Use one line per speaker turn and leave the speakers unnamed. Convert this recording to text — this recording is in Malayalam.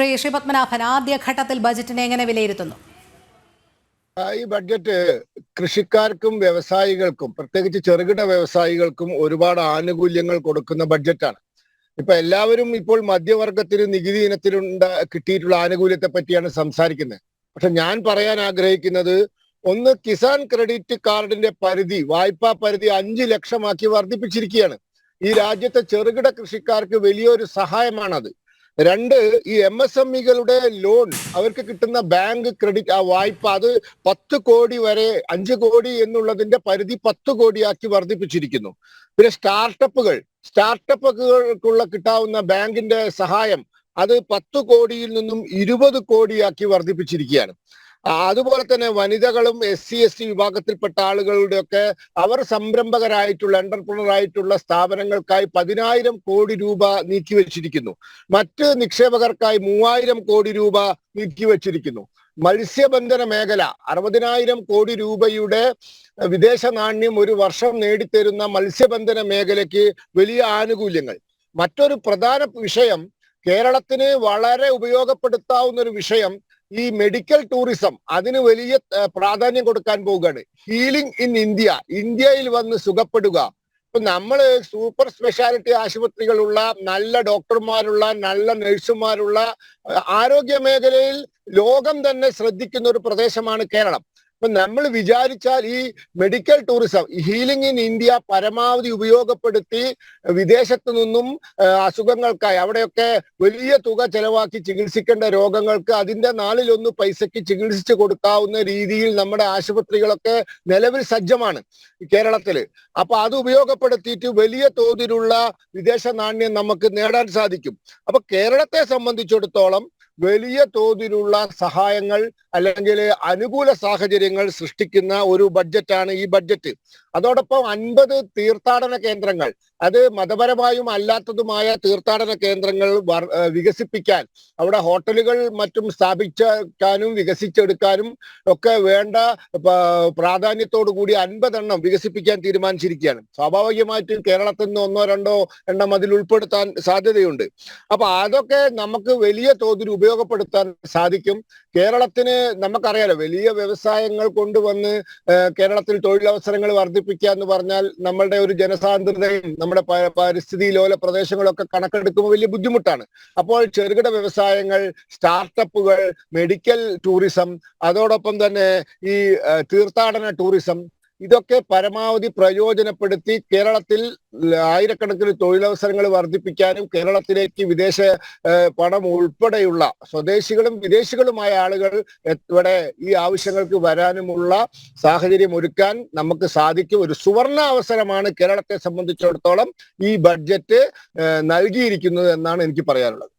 ശ്രീ ശ്രീ പത്മനാഭൻ ആദ്യഘട്ടത്തിൽ ബജറ്റിനെ എങ്ങനെ വിലയിരുത്തുന്നു?
ഈ ബഡ്ജറ്റ് കൃഷിക്കാർക്കും വ്യവസായികൾക്കും പ്രത്യേകിച്ച് ചെറുകിട വ്യവസായികൾക്കും ഒരുപാട് ആനുകൂല്യങ്ങൾ കൊടുക്കുന്ന ബഡ്ജറ്റാണ്. ഇപ്പൊ എല്ലാവരും ഇപ്പോൾ മധ്യവർഗത്തിന് നികുതി ഇനത്തിലുണ്ട കിട്ടിയിട്ടുള്ള ആനുകൂല്യത്തെ പറ്റിയാണ് സംസാരിക്കുന്നത്. പക്ഷെ ഞാൻ പറയാൻ ആഗ്രഹിക്കുന്നത് ഒന്ന് കിസാൻ ക്രെഡിറ്റ് കാർഡിന്റെ പരിധി വായ്പാ പരിധി അഞ്ച് ലക്ഷമാക്കി വർദ്ധിപ്പിച്ചിരിക്കുകയാണ്. ഈ രാജ്യത്തെ ചെറുകിട കൃഷിക്കാർക്ക് വലിയൊരു സഹായമാണത്. രണ്ട് ഈ എം എസ് എം ഇകളുടെ ലോൺ അവർക്ക് കിട്ടുന്ന ബാങ്ക് ക്രെഡിറ്റ് ആ വായ്പ അത് പത്ത് കോടി വരെ അഞ്ച് കോടി എന്നുള്ളതിന്റെ പരിധി പത്ത് കോടിയാക്കി വർദ്ധിപ്പിച്ചിരിക്കുന്നു. പിന്നെ സ്റ്റാർട്ടപ്പുകൾ സ്റ്റാർട്ടപ്പുകൾക്കുള്ള കിട്ടാവുന്ന ബാങ്കിന്റെ സഹായം അത് പത്ത് കോടിയിൽ നിന്നും ഇരുപത് കോടിയാക്കി വർദ്ധിപ്പിച്ചിരിക്കുകയാണ്. അതുപോലെ തന്നെ വനിതകളും എസ് സി എസ് ടി വിഭാഗത്തിൽപ്പെട്ട ആളുകളുടെയൊക്കെ അവർ സംരംഭകരായിട്ടുള്ള എന്റർപ്രണർ ആയിട്ടുള്ള സ്ഥാപനങ്ങൾക്കായി പതിനായിരം കോടി രൂപ നീക്കിവെച്ചിരിക്കുന്നു. മറ്റ് നിക്ഷേപകർക്കായി മൂവായിരം കോടി രൂപ നീക്കിവെച്ചിരിക്കുന്നു. മത്സ്യബന്ധന മേഖല അറുപതിനായിരം കോടി രൂപയുടെ വിദേശ നാണ്യം ഒരു വർഷം നേടിത്തരുന്ന മത്സ്യബന്ധന മേഖലയ്ക്ക് വലിയ ആനുകൂല്യങ്ങൾ. മറ്റൊരു പ്രധാന വിഷയം കേരളത്തിന് വളരെ ഉപയോഗപ്പെടുത്താവുന്ന ഒരു വിഷയം ഈ മെഡിക്കൽ ടൂറിസം അതിന് വലിയ പ്രാധാന്യം കൊടുക്കാൻ പോവുകയാണ്. ഹീലിംഗ് ഇൻ ഇന്ത്യ ഇന്ത്യയിൽ വന്ന് സുഖപ്പെടുക. ഇപ്പൊ നമ്മൾ സൂപ്പർ സ്പെഷ്യാലിറ്റി ആശുപത്രികളുള്ള നല്ല ഡോക്ടർമാരുള്ള നല്ല നഴ്സുമാരുള്ള ആരോഗ്യ മേഖലയിൽ ലോകം തന്നെ ശ്രദ്ധിക്കുന്ന ഒരു പ്രദേശമാണ് കേരളം. ഇപ്പൊ നമ്മൾ വിചാരിച്ചാൽ ഈ medical tourism healing in India പരമാവധി ഉപയോഗപ്പെടുത്തി വിദേശത്ത് നിന്നും അസുഖങ്ങൾക്കായി അവിടെയൊക്കെ വലിയ തുക ചെലവാക്കി ചികിത്സിക്കേണ്ട രോഗങ്ങൾക്ക് അതിന്റെ നാലിലൊന്ന് പൈസക്ക് ചികിത്സിച്ചു കൊടുക്കാവുന്ന രീതിയിൽ നമ്മുടെ ആശുപത്രികളൊക്കെ നിലവിൽ സജ്ജമാണ് കേരളത്തിൽ അപ്പൊ അത് ഉപയോഗപ്പെടുത്തിയിട്ട് വലിയ തോതിലുള്ള വിദേശ നാണ്യം നമുക്ക് നേടാൻ സാധിക്കും. അപ്പൊ കേരളത്തെ സംബന്ധിച്ചിടത്തോളം വലിയ തോതിലുള്ള സഹായങ്ങൾ അല്ലെങ്കിൽ അനുകൂല സാഹചര്യങ്ങൾ സൃഷ്ടിക്കുന്ന ഒരു ബഡ്ജറ്റാണ് ഈ ബഡ്ജറ്റ് അതോടൊപ്പം അൻപത് തീർത്ഥാടന കേന്ദ്രങ്ങൾ. അത് മതപരമായും അല്ലാത്തതുമായ തീർത്ഥാടന കേന്ദ്രങ്ങൾ വികസിപ്പിക്കാൻ അവിടെ ഹോട്ടലുകൾ മറ്റും സ്ഥാപിക്കാനും വികസിച്ചെടുക്കാനും ഒക്കെ വേണ്ട പ്രാധാന്യത്തോടു കൂടി അൻപതെണ്ണം വികസിപ്പിക്കാൻ തീരുമാനിച്ചിരിക്കുകയാണ്. സ്വാഭാവികമായിട്ടും കേരളത്തിൽ നിന്ന് ഒന്നോ രണ്ടോ എണ്ണം അതിൽ ഉൾപ്പെടുത്താൻ സാധ്യതയുണ്ട്. അപ്പൊ അതൊക്കെ നമുക്ക് വലിയ തോതിൽ ഉപയോഗപ്പെടുത്താൻ സാധിക്കും. കേരളത്തിന് നമുക്കറിയാലോ വലിയ വ്യവസായങ്ങൾ കൊണ്ടുവന്ന് കേരളത്തിൽ തൊഴിലവസരങ്ങൾ വർദ്ധിപ്പിക്കുക എന്ന് പറഞ്ഞാൽ നമ്മളുടെ ഒരു ജനസാന്ദ്രതയും നമ്മുടെ പരിസ്ഥിതി ലോല പ്രദേശങ്ങളൊക്കെ കണക്കെടുക്കുമ്പോൾ വലിയ ബുദ്ധിമുട്ടാണ്. അപ്പോൾ ചെറുകിട വ്യവസായങ്ങൾ സ്റ്റാർട്ടപ്പുകൾ മെഡിക്കൽ ടൂറിസം അതോടൊപ്പം തന്നെ ഈ തീർത്ഥാടന ടൂറിസം ഇതൊക്കെ പരമാവധി പ്രയോജനപ്പെടുത്തി കേരളത്തിൽ ആയിരക്കണക്കിന് തൊഴിലവസരങ്ങൾ വർദ്ധിപ്പിക്കാനും കേരളത്തിലേക്ക് വിദേശ പണം ഉൾപ്പെടെയുള്ള സ്വദേശികളും വിദേശികളുമായ ആളുകൾ ഇവിടെ ഈ ആവശ്യങ്ങൾക്ക് വരാനുമുള്ള സാഹചര്യം ഒരുക്കാൻ നമുക്ക് സാധിക്കും. ഒരു സുവർണ അവസരമാണ് കേരളത്തെ സംബന്ധിച്ചിടത്തോളം ഈ ബഡ്ജറ്റ് നൽകിയിരിക്കുന്നത് എന്നാണ് എനിക്ക് പറയാനുള്ളത്.